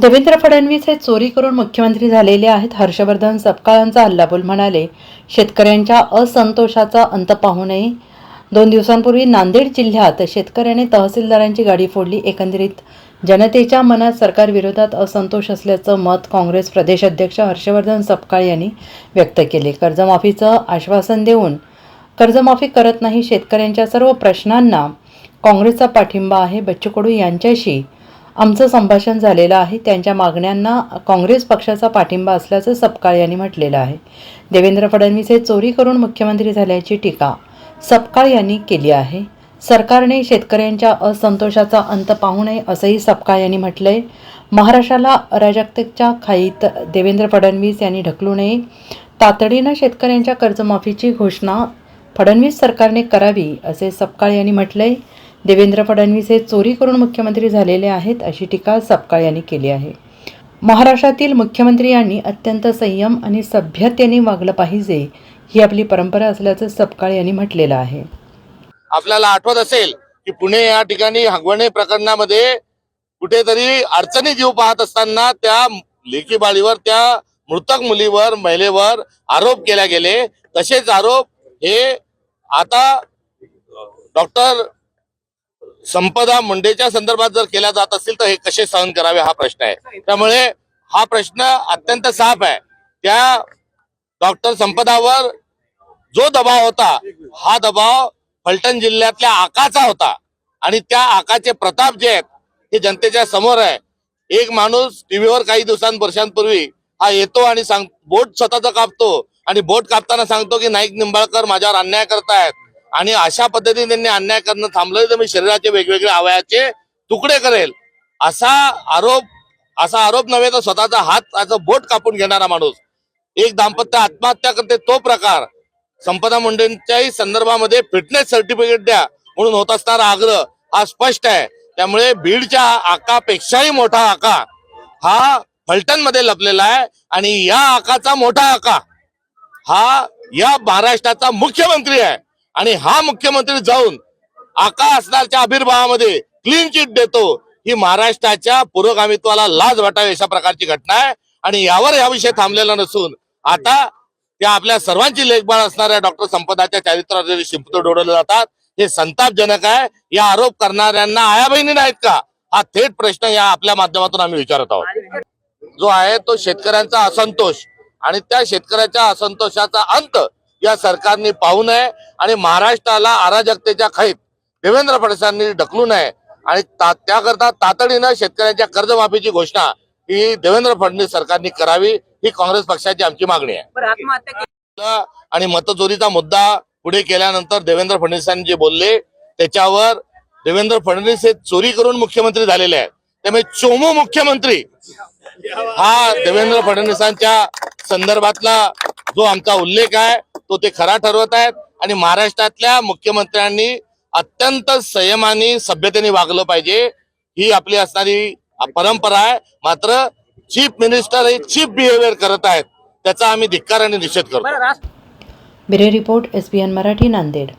देवेंद्र फडणवीस हे चोरी करून मुख्यमंत्री झालेले आहेत. हर्षवर्धन सपकाळांचा हल्लाबोल म्हणाले शेतकऱ्यांच्या असंतोषाचा अंत पाहू नये. दोन दिवसांपूर्वी नांदेड जिल्ह्यात शेतकऱ्याने तहसीलदारांची गाडी फोडली. एकंदरीत जनतेच्या मनात सरकारविरोधात असंतोष असल्याचं मत काँग्रेस प्रदेशाध्यक्ष हर्षवर्धन सपकाळ यांनी व्यक्त केले. कर्जमाफीचं आश्वासन देऊन कर्जमाफी करत नाही शेतकऱ्यांच्या सर्व प्रश्नांना काँग्रेसचा पाठिंबा आहे. बच्चू कडू यांच्याशी आमचं संभाषण झालेलं आहे. त्यांच्या मागण्यांना काँग्रेस पक्षाचा पाठिंबा असल्याचं सपकाळ यांनी म्हटलेलं आहे. देवेंद्र फडणवीस हे चोरी करून मुख्यमंत्री झाल्याची टीका सपकाळ यांनी केली आहे. सरकारने शेतकऱ्यांच्या असंतोषाचा अंत पाहू नये असंही सपकाळ यांनी म्हटलंय. महाराष्ट्राला अराजकतेच्या खाईत देवेंद्र फडणवीस यांनी ढकलू नये. तातडीनं शेतकऱ्यांच्या कर्जमाफीची घोषणा फडणवीस सरकारने करावी असे सपकाळ यांनी म्हटलंय. देवेंद्र फडणवीस हे चोरी करून मुख्यमंत्री झालेले आहेत अशी टीका सपकाळ यांनी केली आहे. महाराष्ट्रातील मुख्यमंत्री यांनी अत्यंत संयम आणि सभ्यतेने वागलं पाहिजे ही आपली परंपरा असल्याचं सपकाळ यांनी म्हटलेलं आहे. आपल्याला आठवत असेल की पुणे या ठिकाणी हगवणे प्रकरणामध्ये कुठेतरी अडचणी जीव पाहत असताना त्या लेखी बाळीवर त्या मृतक मुलीवर महिलेवर आरोप केला गेले. तसेच आरोप हे आता डॉक्टर संपदा मुंडेच्या संदर्भात जर केल्या जात असतील तर हे कसे सहन करावे हा प्रश्न आहे. त्यामुळे हा प्रश्न अत्यंत साफ आहे. त्या डॉक्टर संपदावर जो दबाव होता हा दबाव फलटण जिल्ह्यातल्या आकाचा होता. आणि त्या आकाचे प्रताप जे आहेत हे जनतेच्या समोर आहे. एक माणूस टीव्हीवर काही दिवसां वर्षांपूर्वी हा येतो आणि सांग बोट स्वतःचा कापतो. आणि बोट कापताना सांगतो की नाईक निंबाळकर माझ्यावर अन्याय करतायत. आणि अशा पद्धतीने त्यांनी अन्याय करणं थांबलं तर मी शरीराचे वेगवेगळे अवयाचे तुकडे करेल. असा आरोप असा आरोप नव्हे तर स्वतःचा हात त्याचं बोट कापून घेणारा माणूस एक दाम्पत्य आत्महत्या करते तो प्रकार संपदा मुंडेंच्याही संदर्भामध्ये फिटनेस सर्टिफिकेट द्या म्हणून होत असणारा आग्रह हा स्पष्ट आहे. त्यामुळे बीडच्या आकापेक्षाही मोठा आका हा फलटणमध्ये लपलेला आहे आणि या आकाचा मोठा आका हा या महाराष्ट्राचा मुख्यमंत्री आहे. आणि हा मुख्यमंत्री जाऊन आकाशनाच्या आविर्भावामध्ये क्लीन चिट देतो ही महाराष्ट्राच्या पुरोगामित्वाला लाज वाटावी अशा प्रकारची घटना आहे. आणि यावर हा विषय थांबलेला नसून आता त्या आपल्या सर्वांची लेखबाळ असणाऱ्या डॉक्टर संपदाच्या चारित्र्यावर शिंपतो डोडवले जातात हे संतापजनक आहे. या आरोप करणाऱ्यांना आया बहिणी नाहीत का? हा थेट प्रश्न या आपल्या माध्यमातून आम्ही विचारत आहोत. जो आहे तो शेतकऱ्यांचा असंतोष. आणि त्या शेतकऱ्याच्या असंतोषाचा अंत या सरकारने पाहू नये आणि महाराष्ट्राला अराजकतेच्या खैत देवेंद्र फडणवीसांनी ढकलू नये. आणि त्याकरता तातडीनं शेतकऱ्यांच्या कर्जमाफीची घोषणा ही देवेंद्र फडणवीस सरकारने करावी ही काँग्रेस पक्षाची आमची मागणी आहे. आणि मतचोरीचा मुद्दा पुढे केल्यानंतर देवेंद्र फडणवीसांनी जे बोलले त्याच्यावर देवेंद्र फडणवीस हे चोरी करून मुख्यमंत्री झालेले आहेत. त्यामुळे चोमू मुख्यमंत्री हा देवेंद्र फडणवीसांच्या संदर्भातला जो आमचा उल्लेख आहे तो ते खरा ठरवत आहेत. आणि महाराष्ट्रातल्या मुख्यमंत्र्यांनी अत्यंत संयमाने सभ्यतेने वागलं पाहिजे. ही आपली असणारी परंपरा आहे. मात्र चीफ मिनिस्टर हे चीफ बिहेवियर करत आहेत. त्याचा आम्ही धिक्कार आणि निषेध करतो. Bureau report S Marathi Nanded.